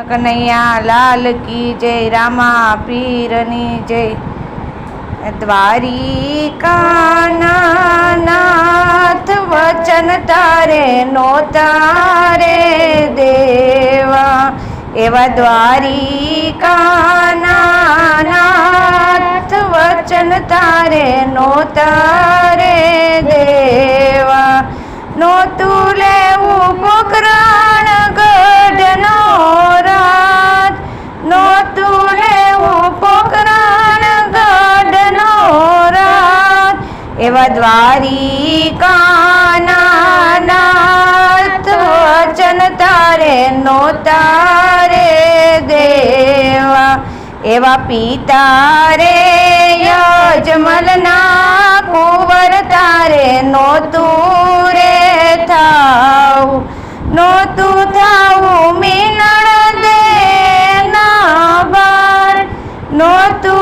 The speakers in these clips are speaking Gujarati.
કનૈયા, લાલ કી જય, રામા પીરની જય. દ્વારિકાના નાથ વચન તારે નો તારે દેવા. એવા દ્વારિકાના નાથ વચન તારે નો તારે દેવા. નો તું લેવું પોકરાણ એવા દ્વારિકાના વચન તારે નો તારે દેવા. એવા પિતા રે યજમલના કુંવર તારે નો તું રે થાવ. નો તું થાવું મીનળ દે ના બાર. નો તું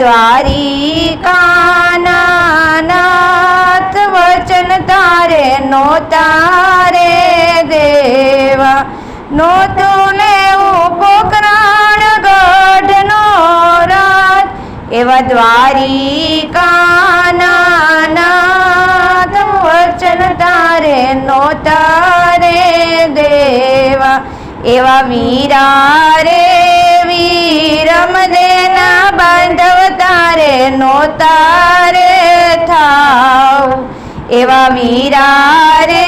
એવા દ્વારિકાના નાથ વચન તારે નો તારે દેવા. નો તું લેવું પોકરાણ ગઢનો રાત. એવા દ્વારિકાનાથ નાથ વચન તારે નો તારે દેવા. એવા વીરા રે વીરમ દેના બાંધવ તારે નો તારે થાવ. એવા વીરા રે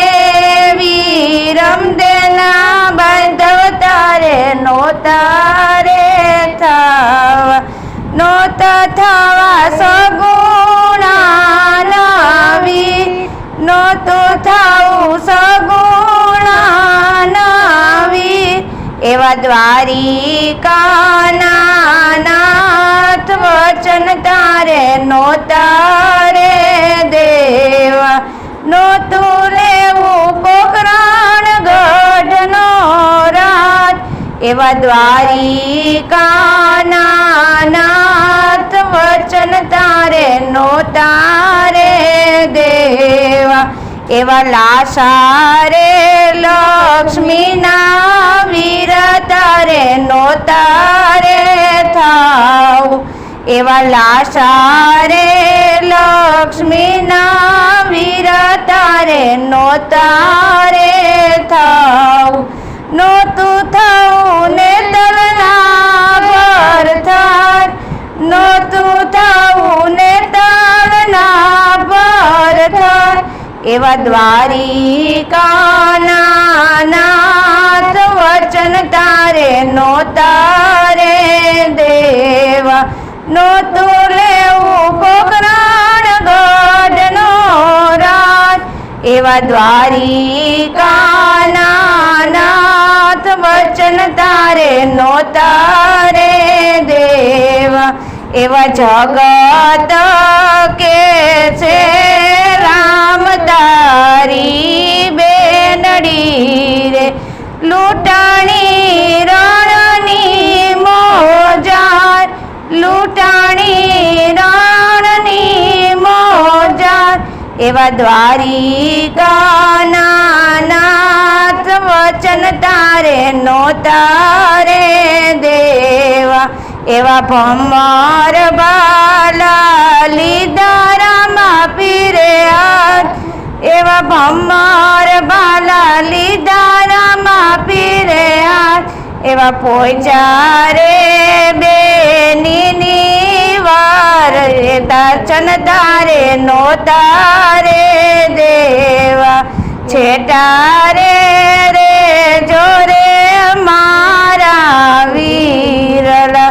વીરમ દેના બાંધવ તારે નો તારે થાવ. નો થવા સગુણા નાવી નો તો થાવું સગુણા નવી એવા દ્વારિકા નાથ વચન તારે, નો તારે દેવા. નો તું લેવું પોકરાણ ગઢનો રાત એવા દ્વારિકાના વચન તારે, નો તારે દેવા. એવા લાશા રે લક્ષ્મીના વીર તારે, નો તારે થાવ. એવા લાશા રે લક્ષ્મીના વીર તારે નો તારે થાવ. નો તું થાવું ને તલના પર થાર. નો તલના પર થાર. એવા દ્વારિકાના નાથ વચન તારે નો તારે દેવા. નો તું લેવું પોકરાણ ગઢનો રાત. એવા દ્વારિકાના નાથ વચન તારે નો તારે દેવા. એવા જગત કે છે રામ એવા દ્વારિકાના નાથ વચન તારે નો તારે દેવા. એવા ભમર બાલા લીધા રામા પીરે એવા ભમર બાલા લીધા રામા પીરે એવા પોચારે બેની રે દર્શન તારે નો તારે દેવા છેટારે રે જોરે મારા વીરલા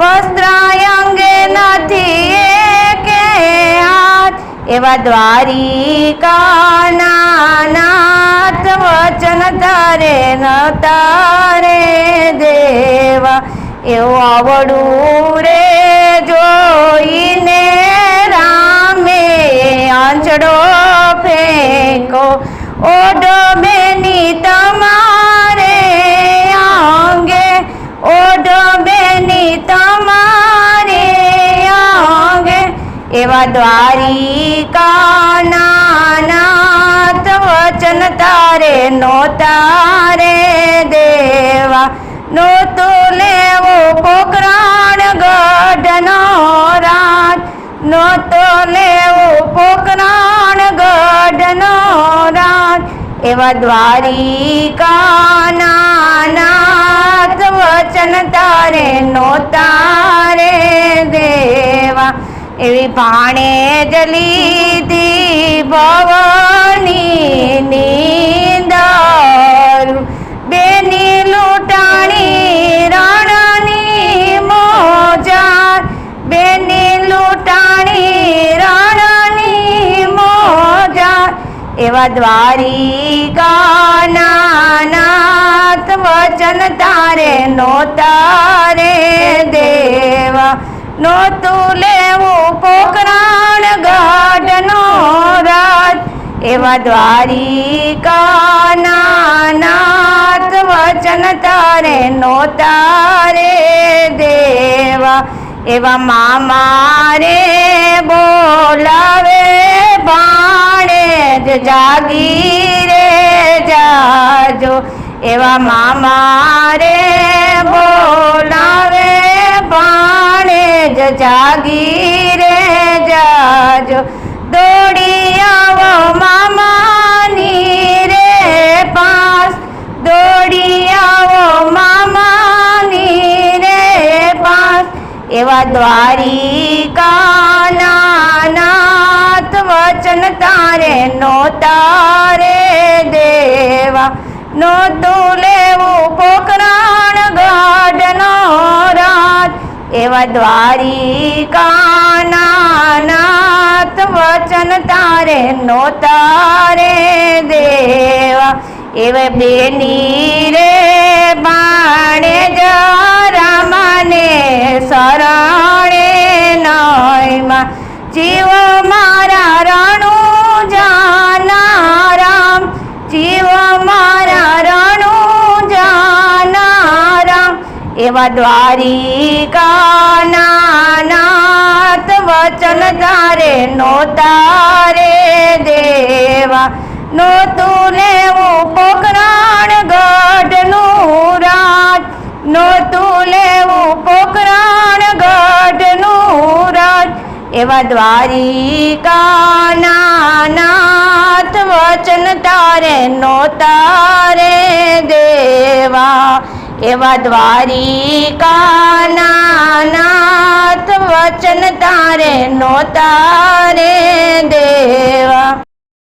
વસ્ત્રાયંગે નથી કે હાથ એવા દ્વારિકાના નાથ વચન તારે ન તારે દેવા એવું આવડું રે જોઈને રામે આંચડો ફેંકો. ઓઢો બેની તમારે આંગે. ઓઢો બેની તમારે આંગે. એવા દ્વારિકા નાના વચન તારે નો રે નોતો લેવું પોકરાણ ગઢનો રાજ, એવા દ્વારિકા નાથ વચન તારે નો તારે દેવા. એવી ભાણે જલીધી ભવની એવા દ્વારિકાનાથ વચન તારે નો તારે દેવા. નોતું લેવું પોકરાણ ગાઢનો રાજ એવા દ્વારિકાનાથ વચન તારે નો તારે દેવા. એવા મામા રે બોલાવે ભાણે જ જાગી રે જાજો. એવા મામા રે બોલાવે ભાણે જ જાગી રે જાજો. દોડી આવો મામાની રે પાસ. દોડી આવો મામાની રે પાસ. એવા દ્વારિકા નોતા દેવા નો તું લેવું કોકરાણ ગાઢ નો રાત એવા દ્વારિકા વચન તારે નો તારે દેવા. એવે બેની રે બાણે રામને શરણે નયમાં. જીવ મારા રણુ એવા દ્વારિકા નાથ વચન તારે નો તારે દેવા. નોતું લેવું પોકરાણ ગઢનું રાજ. નોતું લેવું પોકરાણ ગઢનું રાજ. એવા દ્વારિકા નાથ વચન તારે નો તારે દેવા. એવા દ્વારિકા નાથ વચન તારે નો તારે દેવા.